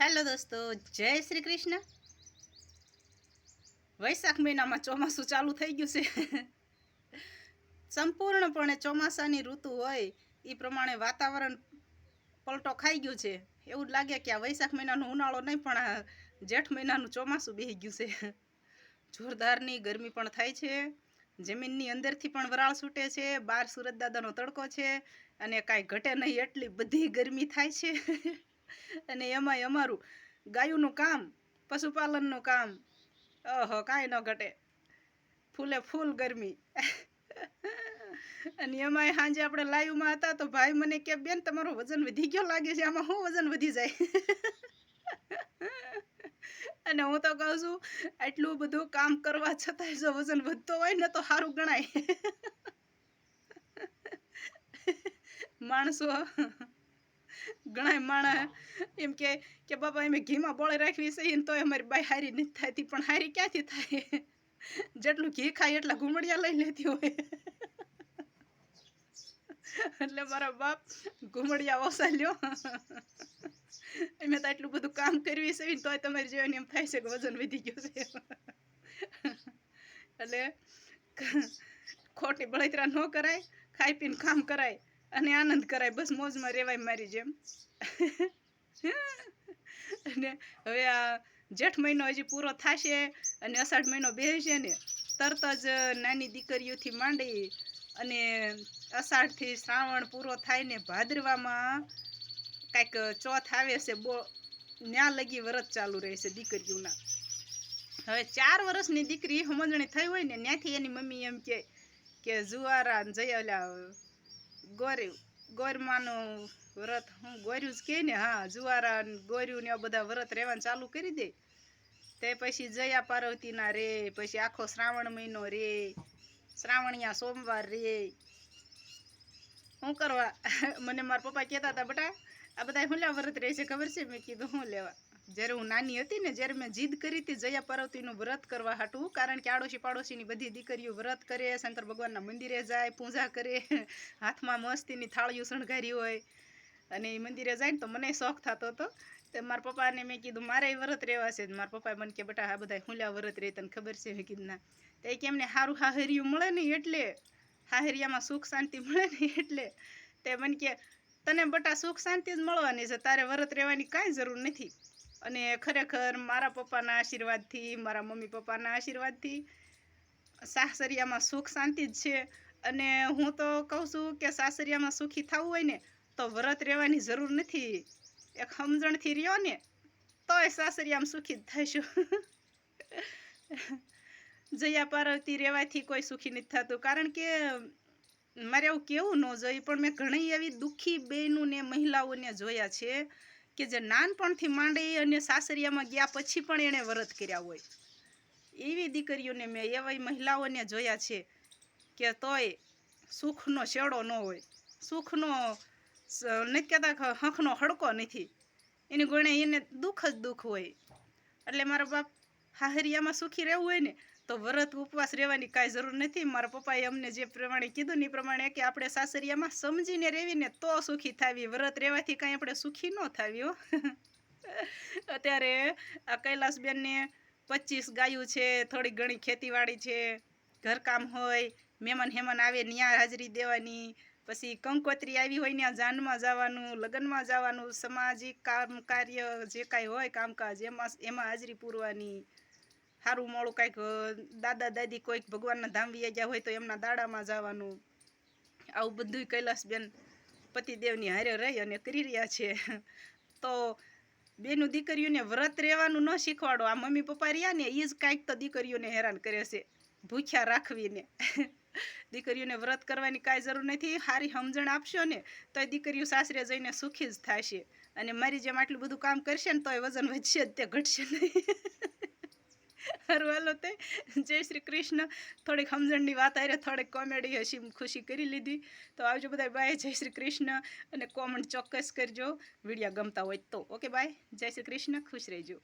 Hello દોસ્તો, જય શ્રી કૃષ્ણ. વૈશાખ મહિનામાં ચોમાસું ચાલુ થઈ ગયું છે. સંપૂર્ણપણે ચોમાસાની ઋતુ હોય એ પ્રમાણે વાતાવરણ પલટો ખાઈ ગયું છે. એવું લાગે કે આ વૈશાખ મહિનાનો ઉનાળો નહીં, પણ આ જેઠ મહિનાનું ચોમાસું બેસી ગયું છે. જોરદારની ગરમી પણ થાય છે. જમીનની અંદરથી પણ વરાળ છૂટે છે. બહાર સુરત દાદાનો તડકો છે અને કાંઈ ઘટે નહીં એટલી બધી ગરમી થાય છે. અને એમાંય અમારું ગાયુંનું કામ, પશુપાલનનું કામ, ઓહો, કાંઈ ન ઘટે. ફૂલે ફૂલ ગરમી. અને એમાંય સાંજે આપણે લાઈવમાં હતા તો ભાઈ મને કે, બેન, તમારું વજન વધી ગયો લાગે છે, આમાં શું વજન વધી જાય? અને હું તો કહું છું, આટલું બધું કામ કરવા છતાંય જો વજન વધતો હોય ને તો સારું ગણાય. માણસો ઘણા માણા એમ કે કે બાપા, અમે ઘીમાં બોળી રાખવી છે ને તોય અમારી બાઈ હારી નથી થતી, પણ હારી ક્યાંથી થાય? જેટલું ઘી ખાય એટલા ઘૂમડિયા લઈ લેતી હોય. એટલે મારા બાપ ઘૂમડિયા ઓસા લ્યો મેં તો એટલું બધું કામ કરવી છે તોય તમારી જેવાની એમ થાય છે કે વજન વધી ગયું છે. એટલે ખોટી બળતરા ન કરાય, ખાઈ પીને કામ કરાય. અને આનંદ કરાય. બસ મોજમાં રહેવાય મારી જેમ. અને હવે આ જેઠ મહિનો હજી પૂરો થશે અને અષાઢ મહિનો બેસશે ને, તરત જ નાની દીકરીઓથી માંડી અને અષાઢથી શ્રાવણ પૂરો થાય ને ભાદરવામાં કાંઈક ચોથ આવે છે બો, ન્યા લગી વ્રત ચાલુ રહે છે દીકરીઓના. હવે ચાર વર્ષની દીકરી સમજણી થઈ હોય ને ત્યાંથી એની મમ્મી એમ કે જુવારા જઈ ઓલા ગોરી, ગોરમાનું વ્રત હું ગોર્યું જ કહે ને હા, જુવારા ગોર્યું ને આ બધા વ્રત રહેવાનું ચાલુ કરી દે. તે પછી જયા પાર્વતીના રે, પછી આખો શ્રાવણ મહિનો રે, શ્રાવણિયા સોમવાર રે. શું કરવા? મને મારા પપ્પા કહેતા હતા, બેટા, આ બધા હુલા વ્રત રહે છે ખબર છે? મેં કીધું, હું લેવા? જ્યારે હું નાની હતી ને જ્યારે મેં જીદ કરી હતી જયા પાર્વતીનું વ્રત કરવા હાટું, કારણ કે આડોશી પાડોશીની બધી દીકરીઓ વ્રત કરે, શંકર ભગવાનના મંદિરે જાય, પૂજા કરે, હાથમાં મસ્તીની થાળીઓ શણગારી હોય, અને એ મંદિરે જાય ને તો મને શોખ થતો હતો. તો મારા પપ્પાને મેં કીધું, મારે વ્રત રહેવા છે મારા પપ્પાએ મને કે, બેટા, આ બધા હુલ્યા વ્રત રહે તને ખબર છે? મેં કીધું, ના. તો એ કેમને સારું હાહરિયું મળે ને એટલે, હાહરિયામાં સુખ શાંતિ મળે ને એટલે. તે મને કે, તને બટા સુખ શાંતિ જ મળવાની છે, તારે વ્રત રહેવાની કાંઈ જરૂર નથી. અને ખરેખર મારા પપ્પાના આશીર્વાદથી, મારા મમ્મી પપ્પાના આશીર્વાદથી સાસરિયામાં સુખ શાંતિ જ છે. અને હું તો કહું છું કે સાસરિયામાં સુખી થવું હોય ને, તો વ્રત રહેવાની જરૂર નથી. એક સમજણથી રહ્યો ને, તોય સાસરિયામાં સુખી જ થઈશું. જયા પાર્વતી રહેવાથી કોઈ સુખી નથી થતું. કારણ કે મારે એવું કેવું ન જોઈએ, પણ મેં ઘણી એવી દુઃખી બહેનું ને મહિલાઓને જોયા છે. કે જે નાનપણથી માંડી અને સાસરિયામાં ગયા પછી પણ એણે વ્રત કર્યા હોય. એવી દીકરીઓને મેં, એવી મહિલાઓને જોયા છે કે તોય સુખનો શેડો ન હોય. સુખનો નથી કહેતા હંખનો હડકો નથી. એની ગુણે એને દુઃખ જ દુઃખ હોય. એટલે મારા બાપ હાહરિયામાં સુખી રહેવું હોય ને તો વ્રત ઉપવાસ રહેવાની કાંઈ જરૂર નથી. મારા પપ્પાએ અમને જે પ્રમાણે કીધું ને એ પ્રમાણે કે આપણે સાસરિયામાં સમજીને રહેવીને તો સુખી થાવી વ્રત રહેવાથી કાંઈ આપણે સુખી ન થાવી અત્યારે આ કૈલાસબેનને પચીસ ગાયું છે, થોડી ઘણી ખેતીવાડી છે, ઘરકામ હોય, મહેમાન હેમાન આવે ત્યાં હાજરી દેવાની, પછી કંકોત્રી આવી હોય ત્યાં જાનમાં જવાનું, લગ્નમાં જવાનું, સામાજિક કામ કાર્ય જે કાંઈ હોય કામકાજ, એમાં એમાં હાજરી પૂરવાની. સારું મોડું કાંઈક દાદા દાદી કોઈક ભગવાનના ધામ વી ગયા હોય તો એમના દાડામાં જવાનું. આવું બધું કૈલાસબેન પતિદેવની હારે રહી અને કરી રહ્યા છે. તો બેનું દીકરીઓને વ્રત રહેવાનું ન શીખવાડો. આ મમ્મી પપ્પા રહ્યા ને એ જ કાંઈક તો દીકરીઓને હેરાન કરે છે, ભૂખ્યા રાખવીને. દીકરીઓને વ્રત કરવાની કાંઈ જરૂર નથી. સારી સમજણ આપશો ને, તો દીકરીઓ સાસરે જઈને સુખી જ થશે. અને મારી જેમ આટલું બધું કામ કરશે ને તોય વજન વધશે જ, તે ઘટશે નહીં. સારું તે જય શ્રી કૃષ્ણ. થોડીક સમજણની વાત આવી થોડીક કોમેડી હસી ખુશી કરી લીધી. તો આવજો બધા બાય જય શ્રી કૃષ્ણ. અને કોમેન્ટ ચોક્કસ કરજો. વીડિયો ગમતા હોય તો. ઓકે બાય જય શ્રી કૃષ્ણ. ખુશ રહેજો.